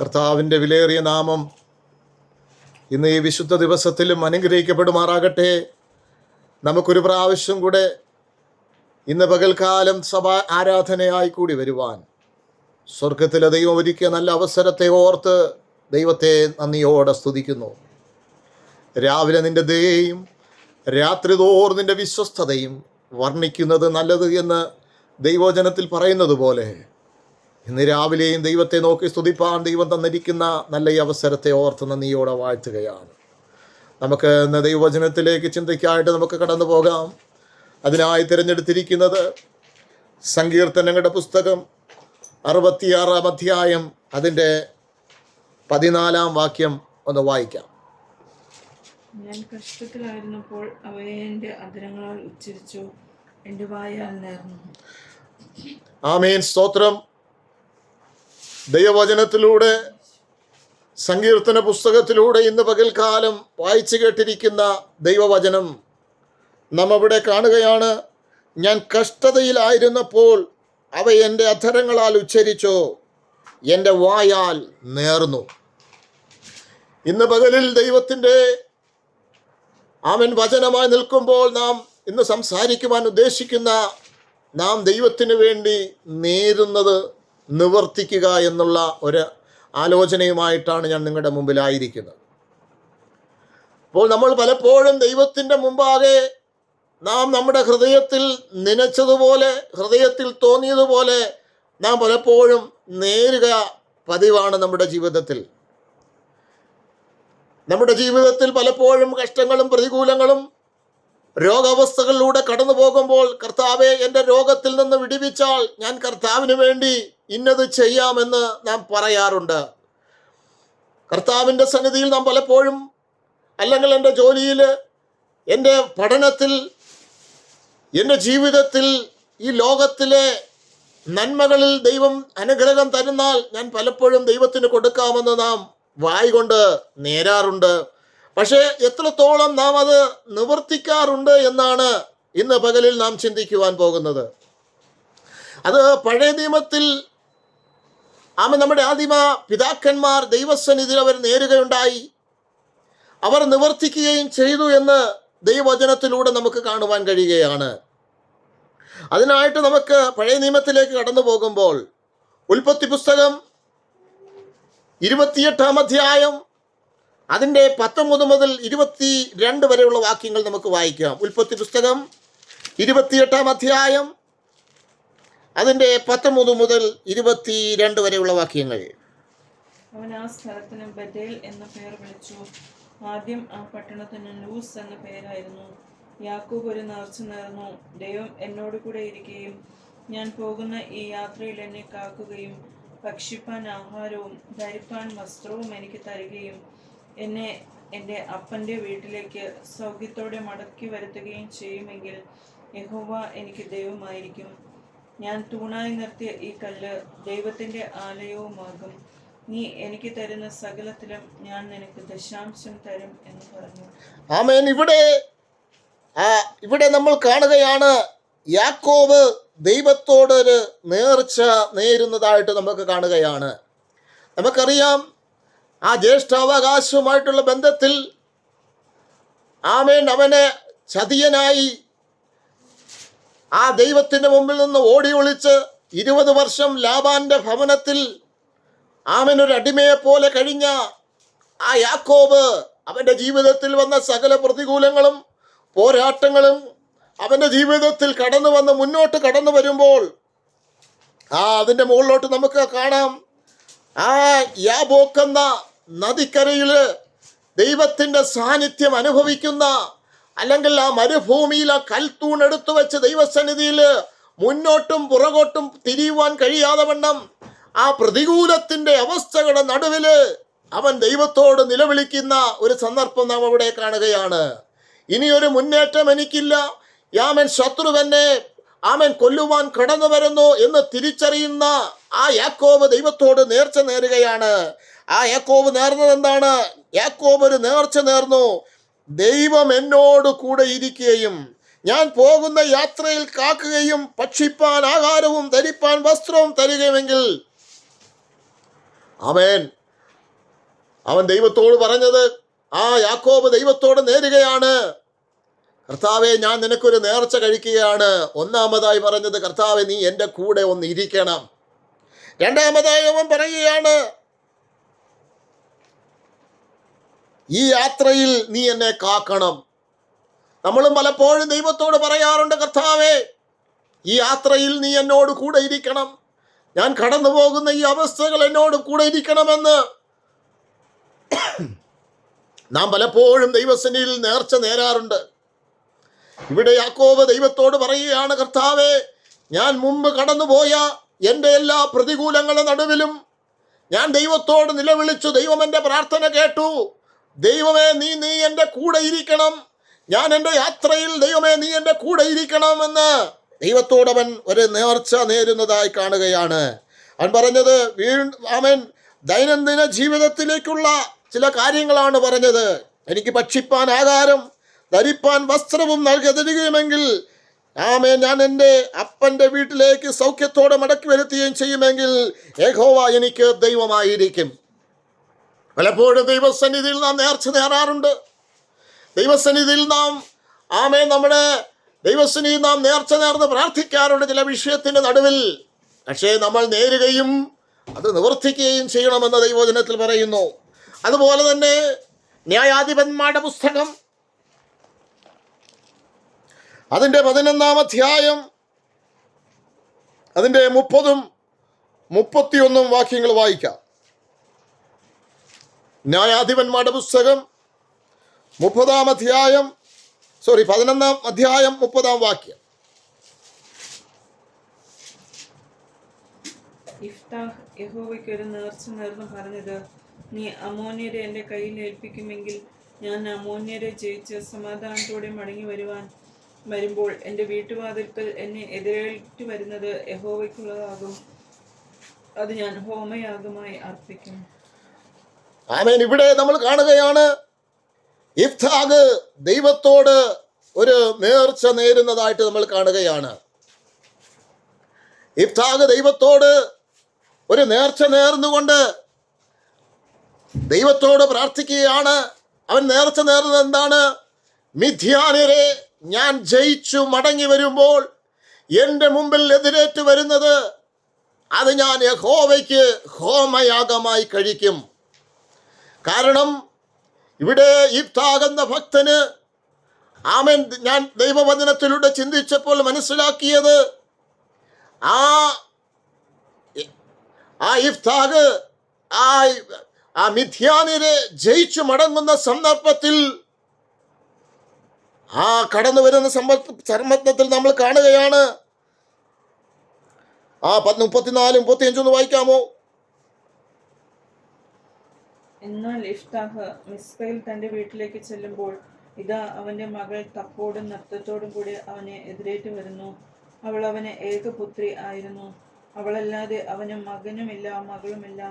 കർത്താവിന്റെ വിലയേറിയ നാമം ഇന്ന് ഈ വിശുദ്ധ ദിവസത്തിലും അനുഗ്രഹിക്കപ്പെടുമാറാകട്ടെ. നമുക്കൊരു പ്രാവശ്യം കൂടെ ഇന്ന് പകൽക്കാലം സഭ ആരാധനയായി കൂടി വരുവാൻ. സ്വർഗത്തിലെ ദൈവം ഒരുക്കിയ നല്ല അവസരത്തെ ഓർത്ത് ദൈവത്തെ നന്ദിയോടെ സ്തുതിക്കുന്നു. രാവിലെ നിന്റെ ദയയും രാത്രി നിന്റെ വിശ്വസ്തതയും വർണിക്കുന്നത് നല്ലത് എന്ന് ദൈവോജനത്തിൽ പറയുന്നത് പോലെ ഇന്ന് രാവിലെയും ദൈവത്തെ നോക്കി സ്തുതിപ്പാൻ ദൈവം തന്നിരിക്കുന്ന നല്ല ഈ അവസരത്തെ ഓർത്ത് നന്ദിയോടെ വാഴ്ത്തുകയാണ്. നമുക്ക് ഇന്ന് ദൈവവചനത്തിലേക്ക് ചിന്തയ്ക്കായിട്ട് നമുക്ക് കടന്നു പോകാം. അതിനായി തിരഞ്ഞെടുത്തിരിക്കുന്നത് സങ്കീർത്തനങ്ങളുടെ പുസ്തകം അറുപത്തിയാറാം അധ്യായം അതിന്റെ പതിനാലാം വാക്യം ഒന്ന് വായിക്കാം. ഞാൻ കഷ്ടത്തിലായിരുന്നപ്പോൾ അവയെ എന്റെ അധരങ്ങളാൽ ഉച്ചരിച്ചു എന്റെ വായാൽ നേർന്നു. ആമേൻ. സ്തോത്രം. ദൈവവചനത്തിലൂടെ സങ്കീർത്തന പുസ്തകത്തിലൂടെ ഇന്ന് പകൽക്കാലം വായിച്ചു കേട്ടിരിക്കുന്ന ദൈവവചനം നാം അവിടെ കാണുകയാണ്. ഞാൻ കഷ്ടതയിലായിരുന്നപ്പോൾ അവ എന്റെ അധരങ്ങളാൽ ഉച്ചരിച്ചു എന്റെ വായാൽ നേർന്നു. ഇന്ന് പകലിൽ ദൈവത്തിന്റെ അവൻ വചനമായി നിൽക്കുമ്പോൾ നാം ഇന്ന് സംസാരിക്കുവാൻ ഉദ്ദേശിക്കുന്ന നാം ദൈവത്തിന് വേണ്ടി നേരുന്നത് നിവർത്തിക്കുക എന്നുള്ള ഒരു ആലോചനയുമായിട്ടാണ് ഞാൻ നിങ്ങളുടെ മുമ്പിലായിരിക്കുന്നത്. അപ്പോൾ നമ്മൾ പലപ്പോഴും ദൈവത്തിന്റെ മുമ്പാകെ നാം നമ്മുടെ ഹൃദയത്തിൽ നനച്ചതുപോലെ ഹൃദയത്തിൽ തോന്നിയതുപോലെ നാം പലപ്പോഴും നേരുക പതിവാണ് നമ്മുടെ ജീവിതത്തിൽ. നമ്മുടെ ജീവിതത്തിൽ പലപ്പോഴും കഷ്ടങ്ങളും പ്രതികൂലങ്ങളും രോഗാവസ്ഥകളിലൂടെ കടന്നു പോകുമ്പോൾ കർത്താവെ എന്റെ രോഗത്തിൽ നിന്ന് വിടിവിച്ചാൽ ഞാൻ കർത്താവിന് വേണ്ടി ഇന്നത് ചെയ്യാമെന്ന് നാം പറയാറുണ്ട്. കർത്താവിന്റെ സന്നിധിയിൽ നാം പലപ്പോഴും അല്ലെങ്കിൽ എന്റെ ജോലിയിൽ എന്റെ പഠനത്തിൽ എന്റെ ജീവിതത്തിൽ ഈ ലോകത്തിലെ നന്മകളിൽ ദൈവം അനുഗ്രഹം തരുന്നാൽ ഞാൻ പലപ്പോഴും ദൈവത്തിന് കൊടുക്കാമെന്ന് നാം വായി കൊണ്ട് നേരാറുണ്ട്. പക്ഷേ എത്രത്തോളം നാം അത് നിവർത്തിക്കാറുണ്ട് എന്നാണ് ഇന്ന് പകലിൽ നാം ചിന്തിക്കുവാൻ പോകുന്നത്. അത് പഴയ നിയമത്തിൽ ആമ നമ്മുടെ ആദിമ പിതാക്കന്മാർ ദൈവസന്നിധിയിൽ അവർ നേരുകയുണ്ടായി. അവർ നിവർത്തിക്കുകയും ചെയ്തു എന്ന് ദൈവവചനത്തിലൂടെ നമുക്ക് കാണുവാൻ കഴിയുകയാണ്. അതിനായിട്ട് നമുക്ക് പഴയ നിയമത്തിലേക്ക് കടന്നു പോകുമ്പോൾ ഉൽപ്പത്തി പുസ്തകം ഇരുപത്തിയെട്ടാം അധ്യായം അതിന്റെ പത്തൊമ്പത് മുതൽ ഇരുപത്തി രണ്ട് വരെയുള്ള വാക്യങ്ങൾ നമുക്ക് വായിക്കാം. ഉൽപ്പത്തി പുസ്തകം ഇരുപത്തിയെട്ടാം അധ്യായം അതിന്റെ പത്തൊമ്പത് മുതൽ ഇരുപത്തി രണ്ട് വരെയുള്ള വാക്യങ്ങൾ. അവൻ ആ സ്ഥലത്തിന് ബദേൽ എന്ന പേർ വിളിച്ചു. ആദ്യം ആ പട്ടണത്തിന് ലൂസ് എന്ന പേരായിരുന്നു. യാക്കൂബ് ഒരു നേർച്ച നേർന്നു. ദൈവം എന്നോട് കൂടെ ഇരിക്കുകയും ഞാൻ പോകുന്ന ഈ യാത്രയിൽ എന്നെ കാക്കുകയും ഭക്ഷിപ്പാൻ ആഹാരവും ധരിപ്പാൻ വസ്ത്രവും എനിക്ക് തരികയും എന്നെ എന്റെ അപ്പന്റെ വീട്ടിലേക്ക് സൗഖ്യത്തോടെ മടക്കി വരുത്തുകയും ചെയ്യുമെങ്കിൽ യഹോവ എനിക്ക് ദൈവമായിരിക്കും. ഞാൻ തൂണായി നിർത്തിയ ഈ കല്ല് ദൈവത്തിന്റെ ആലയവുമാകും. നീ എനിക്ക് തരുന്ന സകലത്തിലും ഞാൻ നിനക്ക് ദശാംശം തരും എന്ന് പറഞ്ഞു. ആമേൻ. ഇവിടെ ആ ഇവിടെ നമ്മൾ കാണുകയാണ് യാക്കോബ് ദൈവത്തോട് ഒരു നേർച്ച നേരുന്നതായിട്ട് നമുക്ക് കാണുകയാണ്. നമുക്കറിയാം ആ ജ്യേഷ്ഠാവകാശവുമായിട്ടുള്ള ബന്ധത്തിൽ ആമേൻ അവനെ ചതിയനായി ആ ദൈവത്തിന്റെ മുമ്പിൽ നിന്ന് ഓടി ഒളിച്ച് ഇരുപത് വർഷം ലാബാന്റെ ഭവനത്തിൽ ആമനൊരു ഒരു അടിമയെ പോലെ കഴിഞ്ഞ ആ യാക്കോബ് അവന്റെ ജീവിതത്തിൽ വന്ന സകല പ്രതികൂലങ്ങളും പോരാട്ടങ്ങളും അവന്റെ ജീവിതത്തിൽ കടന്നു വന്ന് മുന്നോട്ട് കടന്നു വരുമ്പോൾ ആ അതിന്റെ മുകളിലോട്ട് നമുക്ക് കാണാം. ആ യാബോക്കെന്ന നദിക്കരയിൽ ദൈവത്തിന്റെ സാന്നിധ്യം അനുഭവിക്കുന്ന അല്ലെങ്കിൽ ആ മരുഭൂമിയിൽ ആ കൽത്തൂൺ എടുത്തു വെച്ച് ദൈവസന്നിധിയിൽ മുന്നോട്ടും പുറകോട്ടും തിരിയുവാൻ കഴിയാതെ വണ്ണം ആ പ്രതികൂലത്തിന്റെ അവസ്ഥകളുടെ നടുവിൽ അവൻ ദൈവത്തോട് നിലവിളിക്കുന്ന ഒരു സന്ദർഭം നാം അവിടെ കാണുകയാണ്. ഇനിയൊരു മുന്നേറ്റം എനിക്കില്ല. യാമൻ ശത്രുവെന്നെ ആമൻ കൊല്ലുവാൻ കടന്നു വരുന്നു എന്ന് തിരിച്ചറിയുന്ന ആ യാക്കോബ് ദൈവത്തോട് നേർച്ച നേരുകയാണ്. ആ യാക്കോബ് നേർന്നത് എന്താണ്? യാക്കോബ് ഒരു നേർച്ച നേർന്നു. ദൈവം എന്നോട് കൂടെ ഇരിക്കുകയും ഞാൻ പോകുന്ന യാത്രയിൽ കാക്കുകയും ഭക്ഷിപ്പാൻ ആഹാരവും ധരിപ്പാൻ വസ്ത്രവും തരികയുമെങ്കിൽ അവൻ അവൻ ദൈവത്തോട് പറഞ്ഞത് ആ യാക്കോബ് ദൈവത്തോട് നേരുകയാണ്. കർത്താവെ ഞാൻ നിനക്കൊരു നേർച്ച കഴിക്കുകയാണ്. ഒന്നാമതായി പറഞ്ഞത് കർത്താവെ നീ എന്റെ കൂടെ ഒന്ന് ഇരിക്കണം. രണ്ടാമതായി അവൻ പറയുകയാണ് ഈ യാത്രയിൽ നീ എന്നെ കാക്കണം. നമ്മളും പലപ്പോഴും ദൈവത്തോട് പറയാറുണ്ട് കർത്താവേ ഈ യാത്രയിൽ നീ എന്നോട് കൂടെ ഇരിക്കണം. ഞാൻ കടന്നു പോകുന്ന ഈ അവസ്ഥകൾ എന്നോട് കൂടെ ഇരിക്കണമെന്ന്. നാം പലപ്പോഴും ദൈവസന്നിധിയിൽ നേർച്ച നേരാറുണ്ട്. ഇവിടെ യാക്കോബ് ദൈവത്തോട് പറയുകയാണ് കർത്താവേ ഞാൻ മുമ്പ് കടന്നുപോയ എന്റെ എല്ലാ പ്രതികൂലങ്ങളുടെ നടുവിലും ഞാൻ ദൈവത്തോട് നിലവിളിച്ചു ദൈവം എന്റെ പ്രാർത്ഥന കേട്ടു. ദൈവമേ നീ നീ എന്റെ കൂടെ ഇരിക്കണം. ഞാൻ എന്റെ യാത്രയിൽ ദൈവമേ നീ എന്റെ കൂടെ ഇരിക്കണം ഇരിക്കണമെന്ന് ദൈവത്തോടവൻ ഒരു നേർച്ച നേരുന്നതായി കാണുകയാണ്. അവൻ പറഞ്ഞത് വീണ്ടും അവൻ ദൈനംദിന ജീവിതത്തിലേക്കുള്ള ചില കാര്യങ്ങളാണ് പറഞ്ഞത്. എനിക്ക് ഭക്ഷിപ്പാൻ ആഹാരം ധരിപ്പാൻ വസ്ത്രവും നൽകി തരികയുമെങ്കിൽ ആമേ ഞാൻ എന്റെ അപ്പന്റെ വീട്ടിലേക്ക് സൗഖ്യത്തോടെ മടക്കി വരുത്തുകയും ചെയ്യുമെങ്കിൽ ഏഹോവ എനിക്ക് ദൈവമായിരിക്കും. പലപ്പോഴും ദൈവസന്നിധിയിൽ നാം നേർച്ച നേടാറുണ്ട് ദൈവസന്നിധിയിൽ നാം ആമേ നമ്മുടെ ദൈവസന്നിധി നാം നേർച്ച നേർന്ന് പ്രാർത്ഥിക്കാറുണ്ട് ചില വിഷയത്തിന്റെ നടുവിൽ. പക്ഷേ നമ്മൾ നേരുകയും അത് നിവർത്തിക്കുകയും ചെയ്യണമെന്ന് ദൈവവചനത്തിൽ പറയുന്നു. അതുപോലെ തന്നെ ന്യായാധിപന്മാരുടെ പുസ്തകം. അതിന്റെ പതിനൊന്നാം അധ്യായം അതിന്റെ മുപ്പതും മുപ്പത്തിയൊന്നും വാക്യങ്ങൾ വായിക്കാം. ന്യായാധിപന്മാരുടെ പുസ്തകം മുപ്പതാം അധ്യായം സോറി പതിനൊന്നാം അധ്യായം മുപ്പതാം വാക്യം. ഇഫ്താഹ് യഹോവയ്ക്ക് ഒരു നേർച്ച നേർന്ന് പറഞ്ഞത് നീ അമോന്യരെ എന്റെ കയ്യിൽ ഏൽപ്പിക്കുമെങ്കിൽ ഞാൻ അമോന്യരെ ജയിച്ച് സമാധാനത്തോടെ മടങ്ങി വരുവാൻ വരുമ്പോൾ എന്റെ വീട്ടുവാതിൽക്കൽ എന്നെ എതിരേറ്റ് വരുന്നത് യഹോവയ്ക്കുള്ളതാകും. അത് ഞാൻ ഹോമയാഗമായി അർപ്പിക്കും. ആമേൻ. ഇവിടെ നമ്മൾ കാണുകയാണ് ഇഫ്താഗ് ദൈവത്തോട് ഒരു നേർച്ച നേരുന്നതായിട്ട് നമ്മൾ കാണുകയാണ്. ഇഫ്താഗ് ദൈവത്തോട് ഒരു നേർച്ച നേർന്നുകൊണ്ട് ദൈവത്തോട് പ്രാർത്ഥിക്കുകയാണ്. അവൻ നേർച്ച നേർന്നത് എന്താണ്? മിഥ്യാനിരെ ഞാൻ ജയിച്ചു മടങ്ങി വരുമ്പോൾ എന്റെ മുമ്പിൽ എതിരേറ്റ് വരുന്നത് അത് ഞാൻ യഹോവയ്ക്ക് ഹോമയാഗമായി കഴിക്കും. കാരണം ഇവിടെ ഇഫ്താകുന്ന ഭക്തന് ആമൻ ഞാൻ ദൈവവചനത്തിലൂടെ ചിന്തിച്ചപ്പോൾ മനസ്സിലാക്കിയത് ആ ആ ഇഫ്താഗ് ആ ആ മിഥ്യാനിരെ ജയിച്ചു മടങ്ങുന്ന സന്ദർഭത്തിൽ ആ കടന്നു വരുന്ന സന്ദർഭത്തിൽ നമ്മൾ കാണുകയാണ്. ആ പത്ത് മുപ്പത്തിനാല് മുപ്പത്തിയഞ്ചൊന്ന് വായിക്കാമോ? എന്നാൽ ഇഫ്താഹ് മിസ്ബയിൽ തന്റെ വീട്ടിലേക്ക് ചെല്ലുമ്പോൾ ഇതാ അവന്റെ മകൾ തപ്പോടും നൃത്തത്തോടും കൂടി അവനെ എതിരേറ്റ് വരുന്നു. അവൾ അവന് ഏകപുത്രി ആയിരുന്നു. അവളല്ലാതെ അവന് മകനുമില്ല മകളുമില്ല.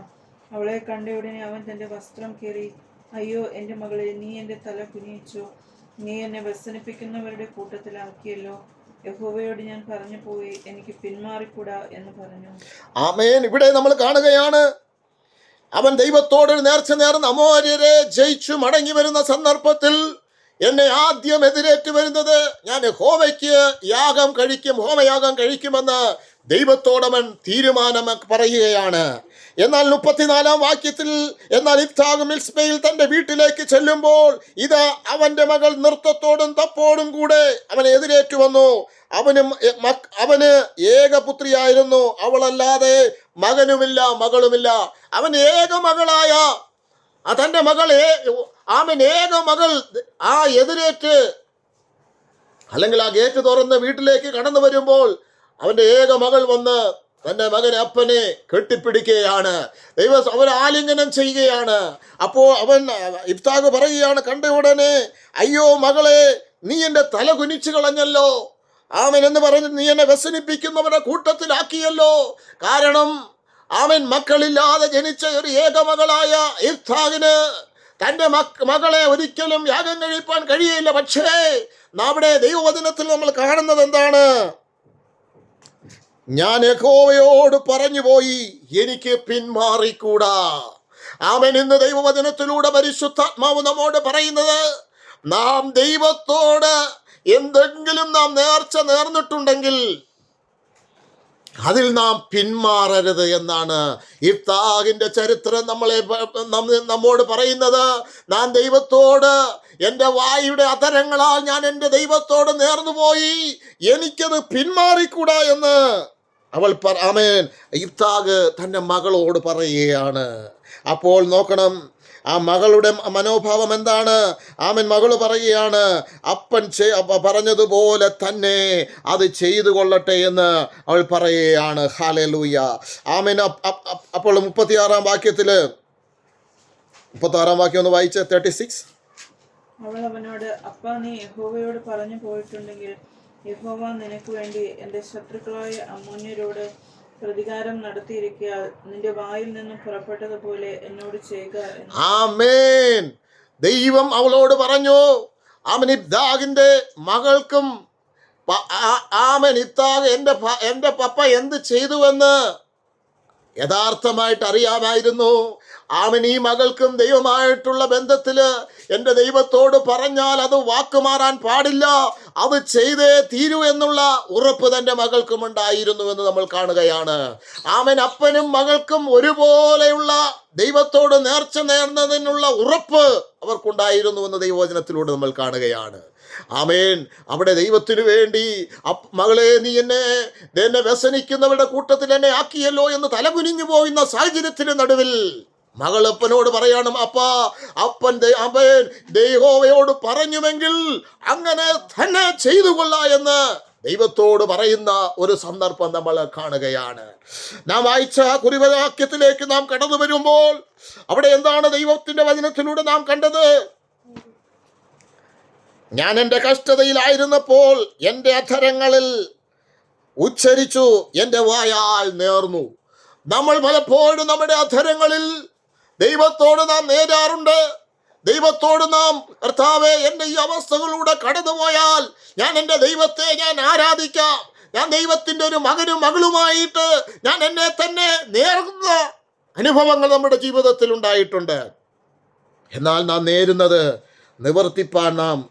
അവളെ കണ്ടയുടനെ അവൻ തന്റെ വസ്ത്രം കീറി അയ്യോ എന്റെ മകളെ നീ എന്റെ തല കുനിയിച്ചു. നീ എന്നെ വ്യസനിപ്പിക്കുന്നവരുടെ കൂട്ടത്തിലാക്കിയല്ലോ. യഹോവയോട് ഞാൻ പറഞ്ഞു പോയി എനിക്ക് പിന്മാറിക്കൂടാ എന്ന് പറഞ്ഞു. ആമേൻ. ഇവിടെ നമ്മൾ കാണുകയാണ് അവൻ ദൈവത്തോട് നേർച്ച നേർന്ന് അമോര്യരെ ജയിച്ചു മടങ്ങി വരുന്ന സന്ദർഭത്തിൽ എന്നെ ആദ്യം എതിരേറ്റ് വരുന്നത് ഞാൻ ഹോമയ്ക്ക് യാഗം കഴിക്കും ഹോമയാഗം കഴിക്കുമെന്ന് ദൈവത്തോടവൻ തീരുമാനം പറയുകയാണ്. എന്നാൽ മുപ്പത്തിനാലാം വാക്യത്തിൽ എന്നാൽ ഇഫ്താഗ് മിൽസ്മയിൽ തന്റെ വീട്ടിലേക്ക് ചെല്ലുമ്പോൾ ഇത് അവന്റെ മകൾ നൃത്തത്തോടും തപ്പോടും കൂടെ അവനെ എതിരേറ്റു വന്നു. അവനും അവന് ഏകപുത്രിയായിരുന്നു. അവളല്ലാതെ മകനുമില്ല മകളുമില്ല. അവൻ ഏക മകളായ. തന്റെ മകളെ അവൻ ഏക മകൾ ആ എതിരേറ്റ്. അല്ലെങ്കിൽ ആ ഗേറ്റ് തുറന്ന് വീട്ടിലേക്ക് കടന്നു വരുമ്പോൾ അവന്റെ ഏക മകൾ വന്ന് തന്റെ മകൻ അപ്പനെ കെട്ടിപ്പിടിക്കുകയാണ്. ദൈവം അവൻ ആലിംഗനം ചെയ്യുകയാണ്. അപ്പോൾ അവൻ ഇഫ്താഖ് പറയുകയാണ് കണ്ട ഉടനെ അയ്യോ മകളെ നീ എന്റെ തല കുനിച്ചു കളഞ്ഞല്ലോ. ആമൻ എന്ന് പറഞ്ഞ് നീ എന്നെ വ്യസനിപ്പിക്കുന്നവരുടെ കൂട്ടത്തിലാക്കിയല്ലോ. കാരണം ആമൻ മക്കളില്ലാതെ ജനിച്ച ഒരു ഏകമകളായ ഇർഥാവിന് തന്റെ മക് മകളെ ഒരിക്കലും യാഗം കഴിപ്പാൻ കഴിയില്ല. പക്ഷേ നമ്മുടെ ദൈവവചനത്തിൽ നമ്മൾ കാണുന്നത് എന്താണ്? ഞാൻ യഹോവയോട് പറഞ്ഞു പോയി എനിക്ക് പിന്മാറിക്കൂടാ. ആമൻ ഇന്ന് ദൈവവചനത്തിലൂടെ പരിശുദ്ധാത്മാവ് നമ്മോട് പറയുന്നത് നാം ദൈവത്തോട് എന്തെങ്കിലും നാം നേർച്ച നേർന്നിട്ടുണ്ടെങ്കിൽ അതിൽ നാം പിന്മാറരുത് എന്നാണ് ഇഫ്താഹിന്റെ ചരിത്രം നമ്മളെ നമ്മോട് പറയുന്നത്. നാം ദൈവത്തോട് എന്റെ വായുടെ അതരങ്ങളാൽ ഞാൻ എന്റെ ദൈവത്തോട് നേർന്നുപോയി. എനിക്കത് പിന്മാറിക്കൂടാ എന്ന് അവൾ പറ ആമേൻ. ഇഫ്താഗ് തന്റെ മകളോട് പറയുകയാണ്. അപ്പോൾ നോക്കണം ആ മകളുടെ മനോഭാവം എന്താണ്? ആമൻ മകൾ പറയുകയാണ് അപ്പൻ പറഞ്ഞതുപോലെ തന്നെ അത് ചെയ്തു കൊള്ളട്ടെ എന്ന് അവൾ പറയുകയാണ്. ഹാലലൂയ ആമൻ അപ്പ്- അപ്പ്- അപ്പ്- അപ്പോൾ മുപ്പത്തിയാറാം വാക്യത്തിൽ മുപ്പത്താറാം വാക്യം ഒന്ന് വായിച്ച തേർട്ടി സിക്സ് അവൾ അവനോട് അപ്പ നീ യഹോവയോട് പറഞ്ഞു പോയിട്ടുണ്ടെങ്കിൽ യഹോവ നിനക്ക് വേണ്ടി എന്റെ ശത്രുക്കളായ അമ്മൂന്യരോട് പ്രതികാരം നടത്തിയിരിക്കുക നിന്റെ വായിൽ നിന്നും പുറപ്പെട്ടതുപോലെ എന്നോട് ചെയ്യുക ആമേൻ. ദൈവം അവളോട് പറഞ്ഞു ആമൻ മകൾക്കും ആമൻ ഇത്താഗ് എന്റെ എന്റെ പപ്പ എന്ത് ചെയ്തുവെന്ന് യഥാർത്ഥമായിട്ട് അറിയാമായിരുന്നു. ആമൻ ഈ മകൾക്കും ദൈവമായിട്ടുള്ള ബന്ധത്തിൽ എന്റെ ദൈവത്തോട് പറഞ്ഞാൽ അത് വാക്കുമാറാൻ പാടില്ല. അത് ചെയ്തേ തീരൂ എന്നുള്ള ഉറപ്പ് തന്റെ മകൾക്കും ഉണ്ടായിരുന്നു എന്ന് നമ്മൾ കാണുകയാണ്. ആമൻ അപ്പനും മകൾക്കും ഒരുപോലെയുള്ള ദൈവത്തോട് നേർച്ച നേർന്നതിനുള്ള ഉറപ്പ് അവർക്കുണ്ടായിരുന്നു എന്ന് ദൈവവചനത്തിലൂടെ നമ്മൾ കാണുകയാണ്. ആമേൻ അവിടെ ദൈവത്തിനു വേണ്ടി മകളെ നീ എന്നെ എന്നെ വ്യസനിക്കുന്നവരുടെ കൂട്ടത്തിൽ എന്നെ ആക്കിയല്ലോ എന്ന് തലകുനിഞ്ഞു പോകുന്ന സാഹചര്യത്തിന് നടുവിൽ മകൾ അപ്പനോട് പറയണം അപ്പ അപ്പൻ അപ്പൻ ദൈവോവയോട് പറഞ്ഞുവെങ്കിൽ അങ്ങനെ തന്നെ ചെയ്തു കൊള്ള എന്ന് ദൈവത്തോട് പറയുന്ന ഒരു സന്ദർഭം നമ്മൾ കാണുകയാണ്. നാം വായിച്ച കുരുവരാക്യത്തിലേക്ക് നാം കടന്നു വരുമ്പോൾ അവിടെ എന്താണ് ദൈവത്തിന്റെ വചനത്തിലൂടെ നാം കണ്ടത്? ഞാൻ എന്റെ കഷ്ടതയിലായിരുന്നപ്പോൾ എന്റെ അധരങ്ങളിൽ ഉച്ചരിച്ചു എന്റെ വായാൽ നേർന്നു. നമ്മൾ പലപ്പോഴും നമ്മുടെ അധരങ്ങളിൽ ദൈവത്തോട് നാം നേരാറുണ്ട്. ദൈവത്തോട് നാം കർത്താവെ എന്റെ ഈ അവസ്ഥകളിലൂടെ കടന്നുപോയാൽ ഞാൻ എന്റെ ദൈവത്തെ ഞാൻ ആരാധിക്കാം. ഞാൻ ദൈവത്തിന്റെ ഒരു മകനും മകളുമായിട്ട് ഞാൻ എന്നെ തന്നെ നേർന്ന അനുഭവങ്ങൾ നമ്മുടെ ജീവിതത്തിൽ ഉണ്ടായിട്ടുണ്ട്. എന്നാൽ നാം നേരുന്നത് നിവർത്തിപ്പാൻ നാം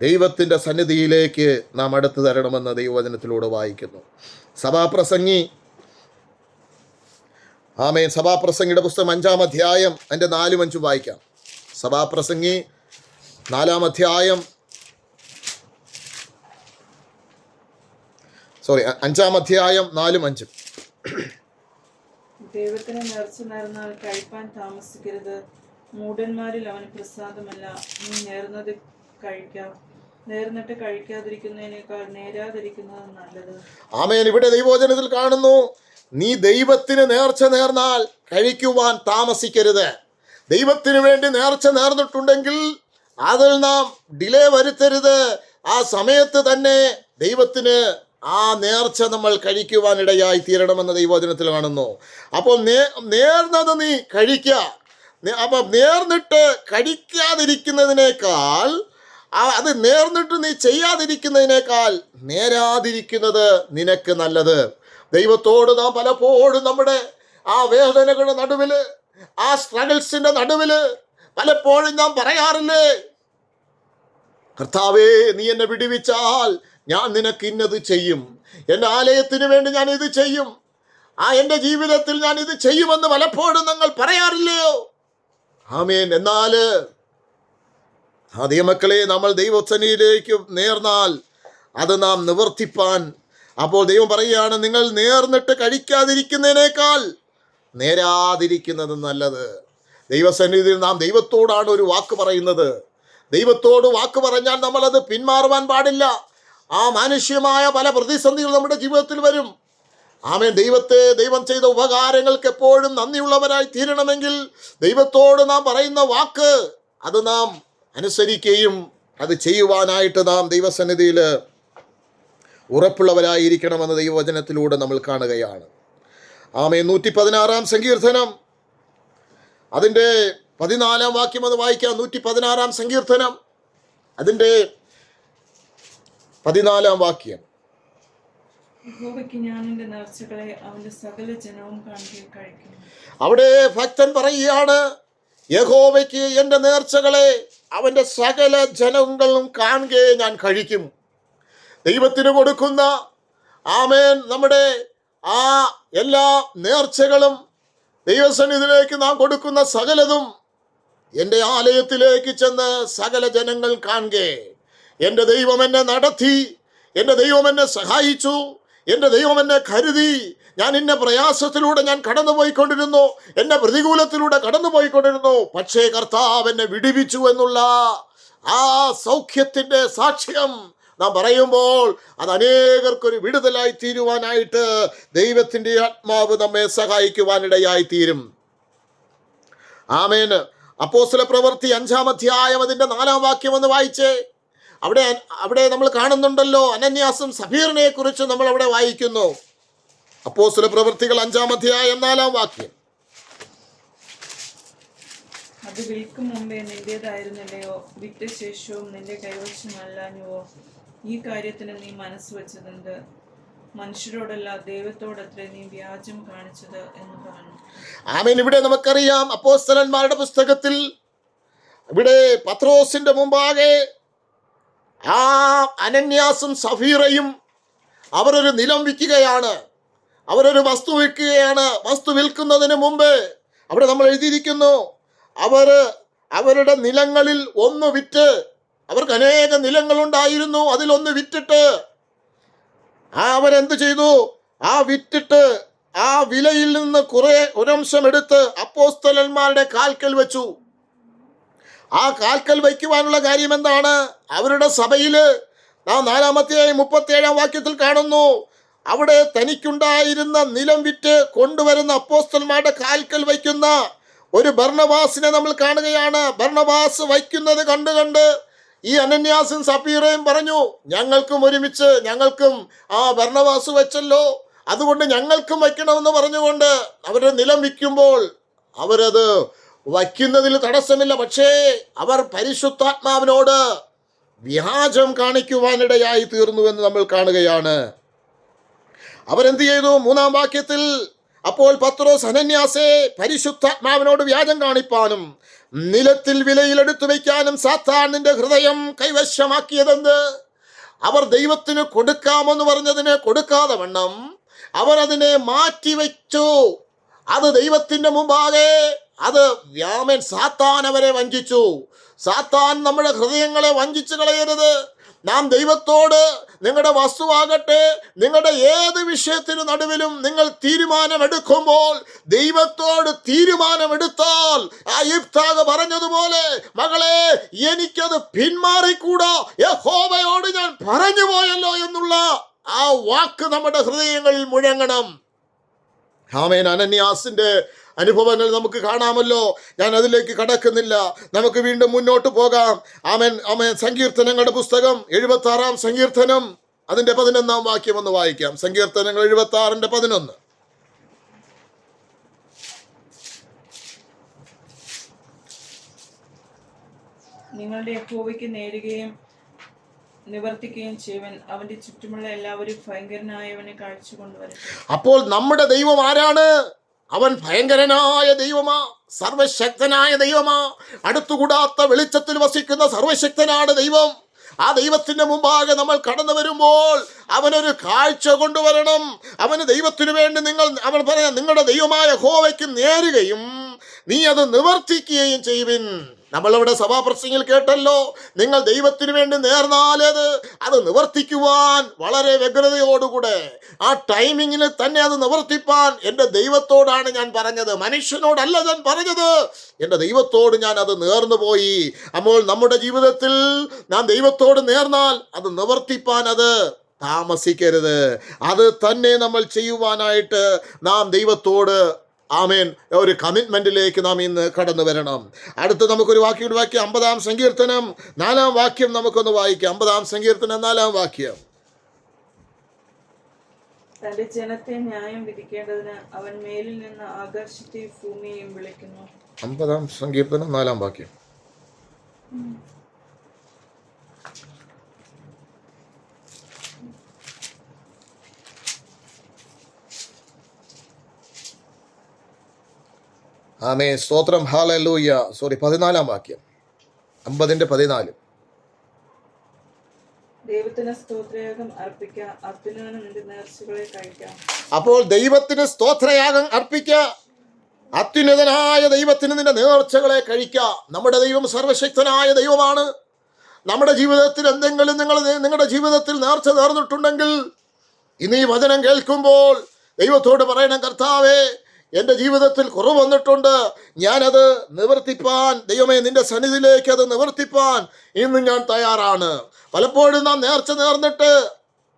ദൈവത്തിന്റെ സന്നിധിയിലേക്ക് നാം അടുത്തു തരണമെന്ന് ദൈവവചനത്തിലൂടെ വായിക്കുന്നു. സഭാപ്രസംഗി ആമേൻ. സഭാപ്രസംഗിയുടെ പുസ്തകം അഞ്ചാം അധ്യായം അതിന്റെ നാലും അഞ്ചും വായിക്കാം. സഭാപ്രസംഗി നാലാം അധ്യായം സോറി അഞ്ചാം അധ്യായം നാലും അഞ്ചും. ദൈവത്തിന് നേർച്ച നേർന്നാൽ കഴിപ്പാൻ താമസിക്കരുത്. മൂഢന്മാരിൽ അവന് പ്രസാദമല്ല. നീ നേർന്നത് കഴിക്കാം. നേർന്നിട്ട് കഴിക്കാതിരിക്കുന്നതിനേക്കാൾ നേരാതിരിക്കുന്നത് നല്ലത്. ആമേൻ. ഇവിടെ ദൈവോചനത്തിൽ കാണുന്നു നീ ദൈവത്തിന് നേർച്ച നേർന്നാൽ കഴിക്കുവാൻ താമസിക്കരുത്. ദൈവത്തിന് വേണ്ടി നേർച്ച നേർന്നിട്ടുണ്ടെങ്കിൽ അതിൽ നാം ഡിലേ വരുത്തരുത്. ആ സമയത്ത് തന്നെ ദൈവത്തിന് ആ നേർച്ച നമ്മൾ കഴിക്കുവാൻ ഇടയായി തീരണമെന്ന ദൈവവചനത്തിൽ കാണുന്നു. അപ്പോൾ നേ നേർന്നത് നീ കഴിക്ക. അപ്പം നേർന്നിട്ട് കഴിക്കാതിരിക്കുന്നതിനേക്കാൾ അത് നേർന്നിട്ട് നീ ചെയ്യാതിരിക്കുന്നതിനേക്കാൾ നേരാതിരിക്കുന്നത് നിനക്ക് നല്ലത്. ദൈവത്തോട് നാം പലപ്പോഴും നമ്മുടെ ആ വേദനകളുടെ നടുവിൽ ആ സ്ട്രഗിൾസിന്റെ നടുവിൽ പലപ്പോഴും നാം പറയാറില്ലേ? കർത്താവേ നീ എന്നെ വിടുവിച്ചാൽ ഞാൻ നിനക്ക് ഇന്നത് ചെയ്യും. എന്റെ ആലയത്തിന് വേണ്ടി ഞാൻ ഇത് ചെയ്യും. ആ എന്റെ ജീവിതത്തിൽ ഞാൻ ഇത് ചെയ്യുമെന്ന് പലപ്പോഴും നിങ്ങൾ പറയാറില്ലയോ? ആമേൻ. എന്നാൽ ആദ്യ മക്കളെ നമ്മൾ ദൈവസനിയിലേക്ക് നേർന്നാൽ അത് നാം നിവർത്തിപ്പാൻ അപ്പോൾ ദൈവം പറയുകയാണ് നിങ്ങൾ നേർന്നിട്ട് കഴിക്കാതിരിക്കുന്നതിനേക്കാൾ നേരാതിരിക്കുന്നത് നല്ലത്. ദൈവസന്നിധിയിൽ നാം ദൈവത്തോടാണ് ഒരു വാക്ക് പറയുന്നത്. ദൈവത്തോട് വാക്ക് പറഞ്ഞാൽ നമ്മളത് പിന്മാറുവാൻ പാടില്ല. ആ മാനുഷ്യമായ പല പ്രതിസന്ധികൾ നമ്മുടെ ജീവിതത്തിൽ വരും. ആമേ ദൈവത്തെ ദൈവം ചെയ്ത ഉപകാരങ്ങൾക്ക് എപ്പോഴും നന്ദിയുള്ളവരായി തീരണമെങ്കിൽ ദൈവത്തോട് നാം പറയുന്ന വാക്ക് അത് നാം അനുസരിക്കുകയും അത് ചെയ്യുവാനായിട്ട് നാം ദൈവസന്നിധിയിൽ ഉറപ്പുള്ളവരായിരിക്കണമെന്ന് ദൈവവചനത്തിലൂടെ നമ്മൾ കാണുകയാണ്. ആമേ നൂറ്റി പതിനാറാം സങ്കീർത്തനം. അതിന്റെ പതിനാലാം വാക്യം അത് വായിക്കാം. നൂറ്റി പതിനാറാം സങ്കീർത്തനം. അതിന്റെ പതിനാലാം വാക്യം. അവിടെ ഭക്തൻ പറയുകയാണ് യഹോവയ്ക്ക് എന്റെ നേർച്ചകളെ അവന്റെ സകല ജനങ്ങളും കാണുകയെ ഞാൻ കഴിക്കും. ദൈവത്തിന് കൊടുക്കുന്ന ആമേൻ. നമ്മുടെ ആ എല്ലാ നേർച്ചകളും ദൈവസന്നിധിയിലേക്ക് നാം കൊടുക്കുന്ന സകലതും എന്റെ ആലയത്തിലേക്ക് ചെന്ന് സകല ജനങ്ങൾ കാണുകേ. എന്റെ ദൈവം എന്നെ നടത്തി എന്റെ ദൈവം എന്നെ സഹായിച്ചു എന്റെ ദൈവം എന്നെ കരുതി. ഞാൻ ഇന്ന പ്രയാസത്തിലൂടെ ഞാൻ കടന്നുപോയിക്കൊണ്ടിരുന്നു എന്റെ പ്രതികൂലത്തിലൂടെ കടന്നുപോയിക്കൊണ്ടിരുന്നു പക്ഷേ കർത്താവ് എന്നെ വിടിവിച്ചു എന്നുള്ള ആ സൗഖ്യത്തിന്റെ സാക്ഷ്യം നാം പറയുമ്പോൾ അത് അനേകർക്കൊരു വിടുതലായി തീരുവാനായിട്ട് ദൈവത്തിന്റെ ആത്മാവ് നമ്മെ സഹായിക്കുവാനിടയായി തീരും ആമേന് അപ്പോസ്തല പ്രവൃത്തി അഞ്ചാം അധ്യായം അതിന്റെ നാലാം വാക്യം ഒന്ന് വായിച്ചേ. അവിടെ അവിടെ നമ്മൾ കാണുന്നുണ്ടല്ലോ അനന്യാസും സഫീറിനെ കുറിച്ച് നമ്മൾ അവിടെ വായിക്കുന്നു. അപ്പോസ്തല പ്രവൃത്തികൾ അഞ്ചാം അധ്യായം നാലാം വാക്യം. അത് വിൽക്കും മുമ്പേ നിന്റേതായിരുന്നില്ലയോ? വിറ്റ ശേഷവും നിന്റെ കൈവശമല്ലാഞ്ഞുവോ? ഈ കാര്യത്തിന് നീ മനസ്സ് വെച്ചതെന്ത്? മനുഷ്യരോടല്ല ദൈവത്തോടത്രേ നീ വ്യാജം കാണിച്ചത് എന്ന് പറഞ്ഞു. ആമേൻ. ഇവിടെ നമുക്കറിയാം അപ്പോസ്തലന്മാരുടെ പുസ്തകത്തിൽ ഇവിടെ പത്രോസിന്റെ മുമ്പാകെ ആ അനന്യാസും സഫീറയും അവരൊരു നിലം വിൽക്കുകയാണ്. അവരൊരു വസ്തു വിൽക്കുകയാണ്. വസ്തു വിൽക്കുന്നതിന് മുമ്പ് അവിടെ നമ്മൾ എഴുതിയിരിക്കുന്നു അവർ അവരുടെ നിലങ്ങളിൽ ഒന്ന് വിറ്റ് അവർക്ക് അനേക നിലങ്ങളുണ്ടായിരുന്നു. അതിലൊന്ന് വിറ്റിട്ട് ആ അവരെന്ത് ചെയ്തു? ആ വിറ്റിട്ട് ആ വിലയിൽ നിന്ന് കുറെ ഒരംശം എടുത്ത് അപ്പോസ്തലന്മാരുടെ കാൽക്കൽ വെച്ചു. ആ കാൽക്കൽ വയ്ക്കുവാനുള്ള കാര്യം എന്താണ്? അവരുടെ സഭയിൽ നാം നാലാമത്തെ മുപ്പത്തിയേഴാം വാക്യത്തിൽ കാണുന്നു. അവിടെ തനിക്കുണ്ടായിരുന്ന നിലം വിറ്റ് കൊണ്ടുവരുന്ന അപ്പോസ്തലന്മാരുടെ കാൽക്കൽ വയ്ക്കുന്ന ഒരു ഭർണവാസിനെ നമ്മൾ കാണുകയാണ്. ഭർണവാസ് വയ്ക്കുന്നത് കണ്ട് കണ്ട് ഈ അനന്യാസും സപ്പീറയും പറഞ്ഞു ഞങ്ങൾക്കും ഒരുമിച്ച് ഞങ്ങൾക്കും ആ ഭരണവാസു വെച്ചല്ലോ. അതുകൊണ്ട് ഞങ്ങൾക്കും വയ്ക്കണമെന്ന് പറഞ്ഞുകൊണ്ട് അവരുടെ നിലം വിൽക്കുമ്പോൾ അവരത് വയ്ക്കുന്നതിൽ തടസ്സമില്ല. പക്ഷേ അവർ പരിശുദ്ധാത്മാവിനോട് വ്യാജം കാണിക്കുവാനിടയായി തീർന്നു എന്ന് നമ്മൾ കാണുകയാണ്. അവരെന്ത് ചെയ്തു? മൂന്നാം വാക്യത്തിൽ അപ്പോൾ പത്രോസ് അനന്യാസെ പരിശുദ്ധാത്മാവിനോട് വ്യാജം കാണിപ്പാനും നിലത്തിൽ വിലയിലെടുത്തു വയ്ക്കാനും സാത്താൻ നിന്റെ ഹൃദയം കൈവശമാക്കിയതെന്ത്? അവർ ദൈവത്തിന് കൊടുക്കാമെന്ന് പറഞ്ഞതിന് കൊടുക്കാതെ വണ്ണം അവർ അതിനെ മാറ്റിവെച്ചു. അത് ദൈവത്തിന്റെ മുമ്പാകെ അത് വ്യാമൻ സാത്താൻ അവരെ വഞ്ചിച്ചു. സാത്താൻ നമ്മുടെ ഹൃദയങ്ങളെ വഞ്ചിച്ചു കളയരുത്. നാം ദൈവത്തോട് നിങ്ങളുടെ വസ്തുവാകട്ടെ നിങ്ങളുടെ ഏത് വിഷയത്തിന് നടുവിലും നിങ്ങൾ തീരുമാനമെടുക്കുമ്പോൾ ദൈവത്തോട് തീരുമാനമെടുത്താൽ ആ ഇഫ്താഗ് പറഞ്ഞതുപോലെ മകളെ എനിക്കത് പിന്മാറിക്കൂടാ യഹോവയോട് ഞാൻ പറഞ്ഞു പോയല്ലോ എന്നുള്ള ആ വാക്ക് നമ്മുടെ ഹൃദയങ്ങളിൽ മുഴങ്ങണം. ഹാമേൻ അനന്യാസിന്റെ അനുഭവങ്ങൾ നമുക്ക് കാണാമല്ലോ. ഞാൻ അതിലേക്ക് കടക്കുന്നില്ല. നമുക്ക് വീണ്ടും മുന്നോട്ട് പോകാം. ആമൻ ആമൻ. സങ്കീർത്തനങ്ങളുടെ പുസ്തകം എഴുപത്തി ആറാം സങ്കീർത്തനം. അതിന്റെ പതിനൊന്നാം വാക്യം ഒന്ന് വായിക്കാം. സങ്കീർത്തനങ്ങൾ എഴുപത്തി ആറിന്റെ പതിനൊന്ന്. നിങ്ങളുടെ യഹോവയ്ക്ക് നേരുകയും നിവർത്തിക്കുകയും ചെയ്യുവൻ അവന്റെ ചുറ്റുമുള്ള എല്ലാവരും ഭയങ്കരനായവനെ കാഴ്ച കൊണ്ടുവരും അപ്പോൾ നമ്മുടെ ദൈവം ആരാണ്? അവൻ ഭയങ്കരനായ ദൈവമാ സർവശക്തനായ ദൈവമാ. അടുത്തുകൂടാത്ത വെളിച്ചത്തിൽ വസിക്കുന്ന സർവശക്തനാണ് ദൈവം. ആ ദൈവത്തിന്റെ മുമ്പാകെ നമ്മൾ കടന്നു വരുമ്പോൾ അവനൊരു കാഴ്ച കൊണ്ടുവരണം. അവന് ദൈവത്തിനു വേണ്ടി നിങ്ങൾ അവൻ പറയാം നിങ്ങളുടെ ദൈവമായ ഹോവയ്ക്ക് നേരുകയും നീ അത് നിവർത്തിക്കുകയും ചെയ്യുവിൻ. നമ്മളിവിടെ സഭാപ്രസംഗിൽ കേട്ടല്ലോ. നിങ്ങൾ ദൈവത്തിനു വേണ്ടി നേർന്നാലത് അത് നിവർത്തിക്കുവാൻ വളരെ വ്യഗ്രതയോടുകൂടെ. ആ ടൈമിങ്ങിൽ തന്നെ അത് നിവർത്തിപ്പാൻ എന്റെ ദൈവത്തോടാണ് ഞാൻ പറഞ്ഞത്. മനുഷ്യനോടല്ല ഞാൻ പറഞ്ഞത്. എന്റെ ദൈവത്തോട് ഞാൻ അത് നേർന്നു പോയി. അപ്പോൾ നമ്മുടെ ജീവിതത്തിൽ നാം ദൈവത്തോട് നേർന്നാൽ അത് നിവർത്തിപ്പാൻ അത് താമസിക്കരുത്. അത് തന്നെ നമ്മൾ ചെയ്യുവാനായിട്ട് നാം ദൈവത്തോട് ആമേൻ. ഒരു കമ്മിറ്റ്മെന്റിലേക്ക് നാം ഇന്ന് കടന്നു വരണം. അടുത്ത് നമുക്കൊരു വാക്യം വാക്യം അമ്പതാം സങ്കീർത്തനം. നാലാം വാക്യം നമുക്കൊന്ന് വായിക്കാം. അമ്പതാം സങ്കീർത്തനം നാലാം വാക്യം. തന്റെ ജനത്തെ ന്യായം വിധിക്കേണ്ടതിന് അവൻ മേലിൽ നിന്ന് ആകർഷിച്ച് ഭൂമിയെയും വിളിക്കുന്നു. അമ്പതാം സങ്കീർത്തനം നാലാം വാക്യം. ആമേ സ്തോത്രം. ഹാലൂയ്യ സോറി പതിനാലാം വാക്യം. അമ്പതിന്റെ പതിനാല്. ദൈവത്തിന് സ്തോത്രയാഗം അർപ്പിക്കാം. നിന്റെ നേർച്ചകളെ കഴിക്കാം. അപ്പോൾ ദൈവത്തിന് സ്തോത്രയാഗം അർപ്പിക്ക. അത്യുന്നതനായ ദൈവത്തിന് നിന്റെ നേർച്ചകളെ കഴിക്ക. നമ്മുടെ ദൈവം സർവശക്തനായ ദൈവമാണ്. നമ്മുടെ ജീവിതത്തിൽ എന്തെങ്കിലും നിങ്ങൾ നിങ്ങളുടെ ജീവിതത്തിൽ നേർച്ച നേർന്നിട്ടുണ്ടെങ്കിൽ ഇനി ഈ വചനം കേൾക്കുമ്പോൾ ദൈവത്തോട് പറയണം കർത്താവേ എന്റെ ജീവിതത്തിൽ കുറവ് വന്നിട്ടുണ്ട്. ഞാനത് നിവർത്തിപ്പാൻ ദൈവമേ നിന്റെ സന്നിധിയിലേക്ക് അത് നിവർത്തിപ്പാൻ ഇന്ന് ഞാൻ തയ്യാറാണ്. പലപ്പോഴും നാം നേർച്ച നേർന്നിട്ട്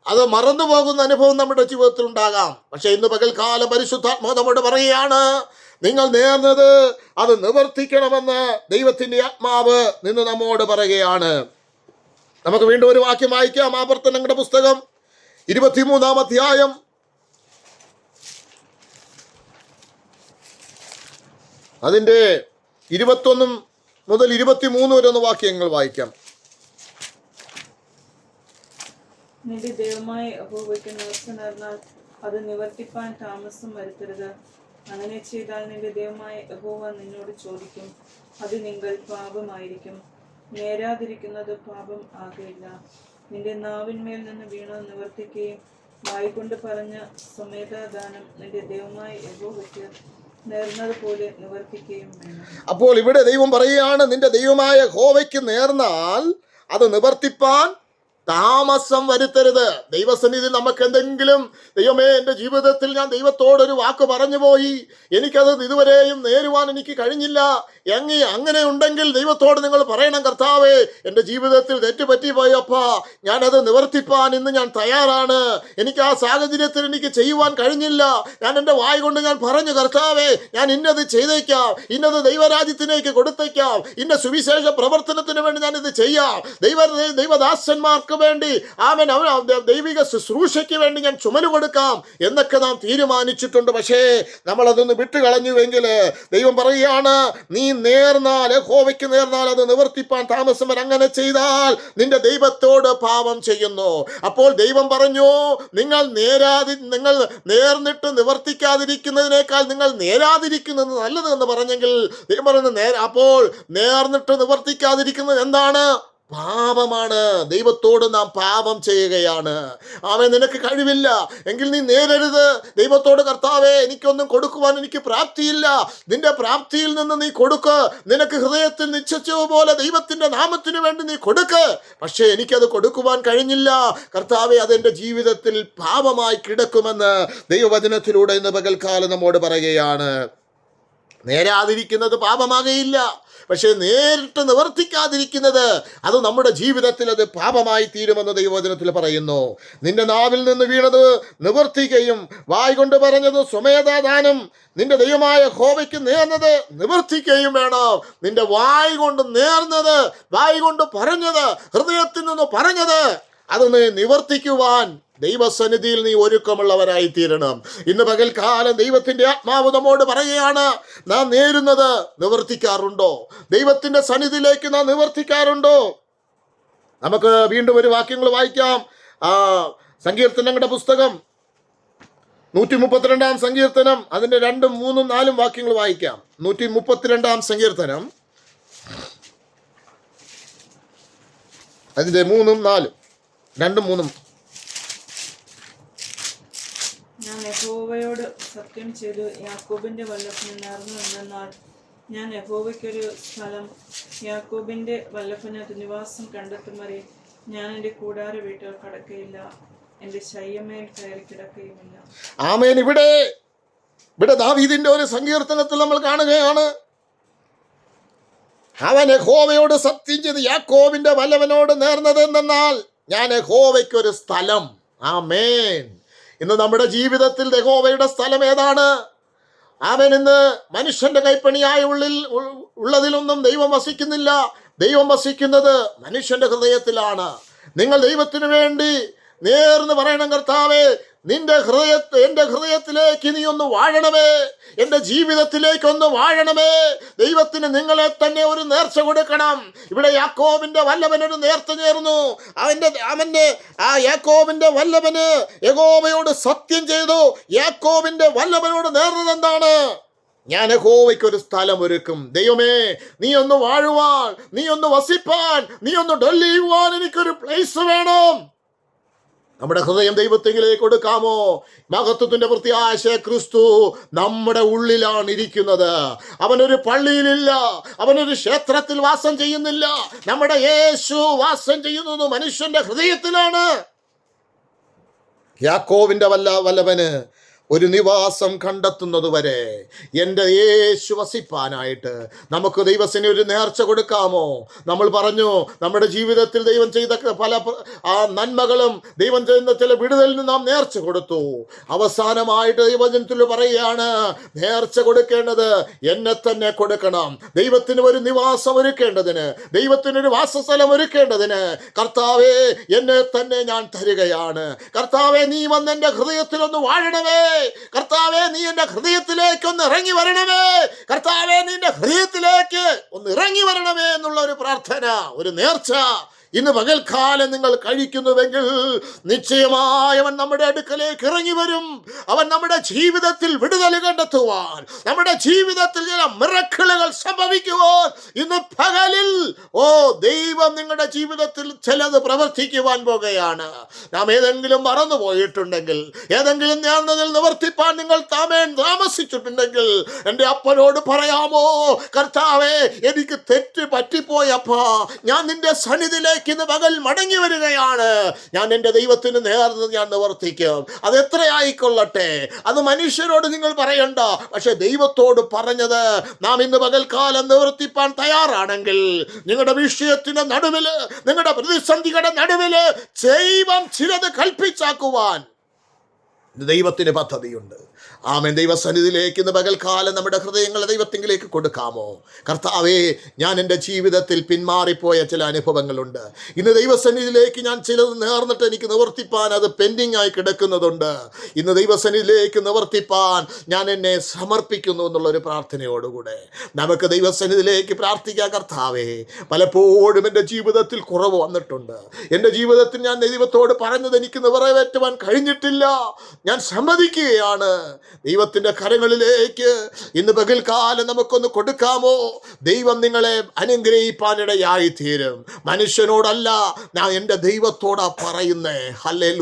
അത് മറന്നു പോകുന്ന അനുഭവം നമ്മുടെ ജീവിതത്തിൽ ഉണ്ടാകാം. പക്ഷെ ഇന്ന് പകൽക്കാല പരിശുദ്ധാത്മാ നമ്മോട് പറയുകയാണ് നിങ്ങൾ നേർന്നത് അത് നിവർത്തിക്കണമെന്ന് ദൈവത്തിന്റെ ആത്മാവ് നിന്ന് നമ്മോട് പറയുകയാണ്. നമുക്ക് വീണ്ടും ഒരു വാക്യം വായിക്കാം ആവർത്തനങ്ങളുടെ പുസ്തകം. ഇരുപത്തിമൂന്നാം അധ്യായം അതിന്റെ ഇരുപത്തൊന്നും മുതൽ ഇരുപത്തിമൂന്ന് വരെ ഒന്ന് വാക്യങ്ങൾ വായിക്കാം. നിന്റെ ദൈവമായ നേർന്നാൽ അത് നിവർത്തിപ്പാൻ താമസം വരുത്തരുത്. അങ്ങനെ ചെയ്താൽ നിന്റെ ദൈവമായ യഹോവ നിന്നോട് ചോദിക്കും അത് നിങ്ങൾ പാപമായിരിക്കും. നേരാതിരിക്കുന്നത് പാപം ആകയില്ല. നിന്റെ നാവിന്മേൽ നിന്ന് വീണ നിവർത്തിക്കുകയും വായിക്കൊണ്ട് പറഞ്ഞ സ്വമേധാദാനം നിന്റെ ദൈവമായ യഹോവയ്ക്ക് അപ്പോൾ ഇവിടെ ദൈവം പറയുകയാണ് നിന്റെ ദൈവമായ ഹോവയ്ക്ക് നേർന്നാൽ അത് നിവർത്തിപ്പാൻ താമസം വരുത്തരുത്. ദൈവസന്നിധി നമുക്ക് എന്തെങ്കിലും ദൈവമേ എന്റെ ജീവിതത്തിൽ ഞാൻ ദൈവത്തോടൊരു വാക്ക് പറഞ്ഞു പോയി. എനിക്കത് ഇതുവരെയും നേരുവാൻ എനിക്ക് കഴിഞ്ഞില്ല. എങ്ങി അങ്ങനെ ഉണ്ടെങ്കിൽ ദൈവത്തോട് നിങ്ങൾ പറയണം കർത്താവേ എന്റെ ജീവിതത്തിൽ തെറ്റുപറ്റി പോയപ്പാ ഞാനത് നിവർത്തിപ്പാൻ ഇന്ന് ഞാൻ തയ്യാറാണ്. എനിക്ക് ആ സാഹചര്യത്തിൽ എനിക്ക് ചെയ്യുവാൻ കഴിഞ്ഞില്ല. ഞാൻ എന്റെ വായ കൊണ്ട് ഞാൻ പറഞ്ഞു കർത്താവേ ഞാൻ ഇന്നത് ചെയ്തേക്കാം. ഇന്നത് ദൈവരാജ്യത്തിലേക്ക് കൊടുത്തേക്കാം. ഇന്ന സുവിശേഷ പ്രവർത്തനത്തിന് വേണ്ടി ഞാൻ ഇത് ചെയ്യാം. ദൈവ ദൈവദാസന്മാർക്ക് വേണ്ടി. ആമൻ. അവൻ അവ- ദൈവിക ശുശ്രൂഷയ്ക്ക് വേണ്ടി ഞാൻ ചുമൽ കൊടുക്കാം എന്നൊക്കെ നാം തീരുമാനിച്ചിട്ടുണ്ട്. പക്ഷേ നമ്മൾ നമ്മളതൊന്ന് വിട്ടുകളഞ്ഞുവെങ്കിൽ ദൈവം പറയുകയാണ് നീ നേർന്നാൽ ഹോവയ്ക്ക് നേർന്നാൽ അത് നിവർത്തിപ്പാൻ താമസം അങ്ങനെ ചെയ്താൽ നിന്റെ ദൈവത്തോട് പാപം ചെയ്യുന്നു. അപ്പോൾ ദൈവം പറഞ്ഞു നിങ്ങൾ നേരാതി നിങ്ങൾ നേർന്നിട്ട് നിവർത്തിക്കാതിരിക്കുന്നതിനേക്കാൾ നിങ്ങൾ നേരാതിരിക്കുന്നത് നല്ലത് എന്ന് പറഞ്ഞെങ്കിൽ ദൈവം പറയുന്നത് നേർ അപ്പോൾ നേർന്നിട്ട് നിവർത്തിക്കാതിരിക്കുന്നത് എന്താണ്? പാപമാണ്. ദൈവത്തോട് നാം പാപം ചെയ്യുകയാണ്. അവൻ നിനക്ക് കഴിവില്ല. എങ്കിൽ നീ നേരരുത്. ദൈവത്തോട് കർത്താവേ എനിക്കൊന്നും കൊടുക്കുവാൻ എനിക്ക് പ്രാപ്തിയില്ല. നിന്റെ പ്രാപ്തിയിൽ നിന്ന് നീ കൊടുക്ക്. നിനക്ക് ഹൃദയത്തിൽ നിശ്ചയിച്ചതുപോലെ ദൈവത്തിന്റെ നാമത്തിന് വേണ്ടി നീ കൊടുക്ക്. പക്ഷേ എനിക്കത് കൊടുക്കുവാൻ കഴിഞ്ഞില്ല. കർത്താവെ അതെന്റെ ജീവിതത്തിൽ പാപമായി കിടക്കുമെന്ന് ദൈവവചനത്തിലൂടെ ഇന്ന് പകൽക്കാലം നമ്മോട് പറയുകയാണ്. നേരാതിരിക്കുന്നത് പാപമാകയില്ല. പക്ഷേ നേരിട്ട് നിവർത്തിക്കാതിരിക്കുന്നത് അത് നമ്മുടെ ജീവിതത്തിൽ അത് പാപമായി തീരുമെന്ന് ദൈവവചനത്തിൽ പറയുന്നു. നിന്റെ നാവിൽ നിന്ന് വീണത് നിവർത്തിക്കുകയും വായ് കൊണ്ട് പറഞ്ഞത് സ്വമേധാദാനം നിന്റെ ദൈവമായ ഹോവയ്ക്ക് നേർന്നത് നിവർത്തിക്കുകയും വേണം. നിന്റെ വായ് കൊണ്ട് നേർന്നത് വായ് കൊണ്ട് പറഞ്ഞത് ഹൃദയത്തിൽ നിന്ന് പറഞ്ഞത് അത് നിവർത്തിക്കുവാൻ ദൈവസന്നിധിയിൽ നീ ഒരുക്കമുള്ളവരായി തീരണം ഇന്ന് പകൽക്കാലം ദൈവത്തിന്റെ ആത്മാവ് നമ്മോട് പറയുകയാണ് നാം നേരുന്നത് നിവർത്തിക്കാറുണ്ടോ? ദൈവത്തിന്റെ സന്നിധിയിലേക്ക് നാം നിവർത്തിക്കാറുണ്ടോ? നമുക്ക് വീണ്ടും ഒരു വാക്യങ്ങൾ വായിക്കാം. ആ സങ്കീർത്തനങ്ങളുടെ പുസ്തകം നൂറ്റി മുപ്പത്തിരണ്ടാം സങ്കീർത്തനം അതിന്റെ രണ്ടും മൂന്നും നാലും വാക്യങ്ങൾ വായിക്കാം. നൂറ്റി മുപ്പത്തിരണ്ടാം സങ്കീർത്തനം അതിന്റെ മൂന്നും നാലും രണ്ടും മൂന്നും ഞാൻ യഹോവയോട് സത്യം ചെയ്തു യാക്കോബിന്റെ വല്ലഭന് നേർന്നു എന്നാൽ ഞാൻ യഹോവയ്ക്കൊരു സ്ഥലം യാക്കോബിന്റെ വല്ലഭന് നിവാസം കണ്ടെത്തും വരെ ഞാൻ എന്റെ കൂടാര വീട്ടിൽ കടക്കയില്ല എന്റെ ശയ്യമേൽ കയറി കിടക്കുകയുമില്ല ആമേൻ. ഇവിടെ ഇവിടെ ദാവീദിന്റെ ഒരു സങ്കീർത്തനത്തിൽ നമ്മൾ കാണുകയാണ്. അവൻ യഹോവയോട് സത്യം ചെയ്ത് യാക്കോവിന്റെ വല്ലവനോട് നേർന്നത് എന്തെന്നാൽ ഞാൻ യഹോവയ്ക്കൊരു സ്ഥലം. ആമേൻ. ഇന്ന് നമ്മുടെ ജീവിതത്തിൽ യഹോവയുടെ സ്ഥലം ഏതാണ്? അവൻ ഇന്ന് മനുഷ്യന്റെ കൈപ്പണിയായ ഉള്ളിൽ ഉള്ളതിലൊന്നും ദൈവം വസിക്കുന്നില്ല. ദൈവം വസിക്കുന്നത് മനുഷ്യന്റെ ഹൃദയത്തിലാണ്. നിങ്ങൾ ദൈവത്തിന് വേണ്ടി നേർന്ന് പറയണം കർത്താവേ. നിന്റെ ഹൃദയത്തെ എന്റെ ഹൃദയത്തിലേക്ക് നീ ഒന്ന് വാഴണമേ. എന്റെ ജീവിതത്തിലേക്ക് ഒന്ന് വാഴണമേ. ദൈവത്തിന് നിങ്ങളെ തന്നെ ഒരു നേർച്ച കൊടുക്കണം. ഇവിടെ യാക്കോബിന്റെ വല്ലവനൊരു നേർച്ച ചേർന്നു അവന്റെ അവന്റെ ആ യാക്കോബിന്റെ വല്ലവന് യഗോബയോട് സത്യം ചെയ്തു. യാക്കോബിന്റെ വല്ലവനോട് നേർന്നത് എന്താണ്? ഞാൻ ഹോവയ്ക്ക് ഒരു സ്ഥലം ഒരുക്കും ദൈവമേ നീ ഒന്ന് വാഴുവാൻ നീ ഒന്ന് വസിപ്പാൻ നീ ഒന്ന് ഡൊല്ലിയുവാൻ എനിക്കൊരു പ്ലേസ് വേണം. നമ്മുടെ ഹൃദയം ദൈവത്തെങ്കിലേക്ക് കൊടുക്കാമോ? മഹത്വത്തിന്റെ പ്രത്യാശ ക്രിസ്തു നമ്മുടെ ഉള്ളിലാണ് ഇരിക്കുന്നത്. അവനൊരു പള്ളിയിലില്ല അവനൊരു ക്ഷേത്രത്തിൽ വാസം ചെയ്യുന്നില്ല. നമ്മുടെ യേശു വാസം ചെയ്യുന്നത് മനുഷ്യന്റെ ഹൃദയത്തിലാണ്. യാക്കോവിന്റെ വല്ല വല്ലവന് ഒരു നിവാസം കണ്ടെത്തുന്നതുവരെ എന്റെ യേശു വസിപ്പാനായിട്ട് നമുക്ക് ദൈവത്തിന് ഒരു നേർച്ച കൊടുക്കാമോ? നമ്മൾ പറഞ്ഞു നമ്മുടെ ജീവിതത്തിൽ ദൈവം ചെയ്ത പല ആ നന്മകളും ദൈവം ചെയ്യുന്ന ചില വിടുതലിന് നാം നേർച്ച കൊടുത്തു. അവസാനമായിട്ട് ദൈവജനത്തിൽ പറയുകയാണ് നേർച്ച കൊടുക്കേണ്ടത് എന്നെ തന്നെ കൊടുക്കണം. ദൈവത്തിന് ഒരു നിവാസം ഒരുക്കേണ്ടതിന് ദൈവത്തിനൊരു വാസസ്ഥലം ഒരുക്കേണ്ടതിന് കർത്താവേ എന്നെ തന്നെ ഞാൻ തരികയാണ്. കർത്താവെ നീ വന്ന് എന്റെ ഹൃദയത്തിലൊന്ന് വാഴണമേ. കർത്താവെ നീ എന്റെ ഹൃദയത്തിലേക്ക് ഒന്ന് ഇറങ്ങി വരണമേ. കർത്താവെ നീ എന്റെ ഹൃദയത്തിലേക്ക് ഒന്ന് ഇറങ്ങി വരണമേ എന്നുള്ള ഒരു പ്രാർത്ഥന ഒരു നേർച്ച ഇന്ന് പകൽക്കാലം നിങ്ങൾ കഴിക്കുന്നുവെങ്കിൽ നിശ്ചയമായി അവൻ നമ്മുടെ അടുക്കലേക്ക് ഇറങ്ങി വരും. അവൻ നമ്മുടെ ജീവിതത്തിൽ വിടുതൽ കണ്ടെത്തുവാൻ നമ്മുടെ ജീവിതത്തിൽ ചില മിറക്കിളുകൾ സംഭവിക്കുവാൻ ഇന്ന് പകലിൽ ഓ ദൈവം നിങ്ങളുടെ ജീവിതത്തിൽ ചിലത് പ്രവർത്തിക്കുവാൻ പോകുകയാണ്. നാം ഏതെങ്കിലും മറന്നുപോയിട്ടുണ്ടെങ്കിൽ ഏതെങ്കിലും ഞാനതിൽ നിവർത്തിപ്പാൻ നിങ്ങൾ താമേൻ താമസിച്ചിട്ടുണ്ടെങ്കിൽ എന്റെ അപ്പനോട് പറയാമോ കർത്താവേ എനിക്ക് തെറ്റ് പറ്റിപ്പോയപ്പാ ഞാൻ നിന്റെ സന്നിധിയിലേക്ക് ഇന്ന് പകൽ മടങ്ങി വരികയാണ്. ഞാൻ എന്റെ ദൈവത്തിന് നേർന്ന് ഞാൻ നിവർത്തിക്കും. അത് എത്രയായിക്കൊള്ളട്ടെ? അത് മനുഷ്യരോട് നിങ്ങൾ പറയണ്ട. പക്ഷെ ദൈവത്തോട് പറഞ്ഞത് നാം ഇന്ന് പകൽക്കാലം നിവർത്തിപ്പാൻ തയ്യാറാണെങ്കിൽ നിങ്ങളുടെ വിഷയത്തിന്റെ നടുവിൽ നിങ്ങളുടെ പ്രതിസന്ധികളുടെ നടുവിൽ ദൈവം ചിലത് കൽപ്പിച്ചാക്കുവാൻ ദൈവത്തിന് പദ്ധതിയുണ്ട്. ആമൻ. ദൈവസന്നിധിയിലേക്ക് ഇന്ന് പകൽക്കാലം നമ്മുടെ ഹൃദയങ്ങളെ ദൈവത്തിങ്കിലേക്ക് കൊടുക്കാമോ? കർത്താവേ ഞാൻ എന്റെ ജീവിതത്തിൽ പിന്മാറിപ്പോയ ചില അനുഭവങ്ങളുണ്ട്. ഇന്ന് ദൈവസന്നിധിയിലേക്ക് ഞാൻ ചിലത് നേർന്നിട്ട് എനിക്ക് നിവർത്തിപ്പാൻ അത് പെൻഡിങ് ആയി കിടക്കുന്നതുണ്ട്. ഇന്ന് ദൈവസന്നിധിയിലേക്ക് നിവർത്തിപ്പാൻ ഞാൻ എന്നെ സമർപ്പിക്കുന്നു എന്നുള്ളൊരു പ്രാർത്ഥനയോടുകൂടെ. നമുക്ക് ദൈവസന്നിധിയിലേക്ക് പ്രാർത്ഥിക്കാം കർത്താവേ. പലപ്പോഴും എന്റെ ജീവിതത്തിൽ കുറവ് വന്നിട്ടുണ്ട്. എന്റെ ജീവിതത്തിൽ ഞാൻ ദൈവത്തോട് പറഞ്ഞത് എനിക്ക് നിറവേറ്റുവാൻ കഴിഞ്ഞിട്ടില്ല. ഞാൻ സമ്മതിക്കുകയാണ്. ദൈവത്തിന്റെ കരങ്ങളിലേക്ക് ഇന്ന് പകൽക്കാലം നമുക്കൊന്ന് കൊടുക്കാമോ? ദൈവം നിങ്ങളെ അനുഗ്രഹിപ്പാനിടയായി തീരും മനുഷ്യനോടല്ല ഞാൻ എന്റെ ദൈവത്തോടാ പറയുന്നേ. ഹല്ലേ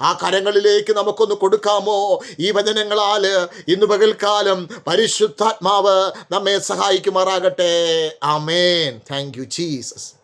ആ കരങ്ങളിലേക്ക് നമുക്കൊന്ന് കൊടുക്കാമോ? ഈ വചനങ്ങളാൽ ഇന്ന് പകൽക്കാലം പരിശുദ്ധാത്മാവ് നമ്മെ സഹായിക്കുമാറാകട്ടെ. ആമേൻ. Thank you Jesus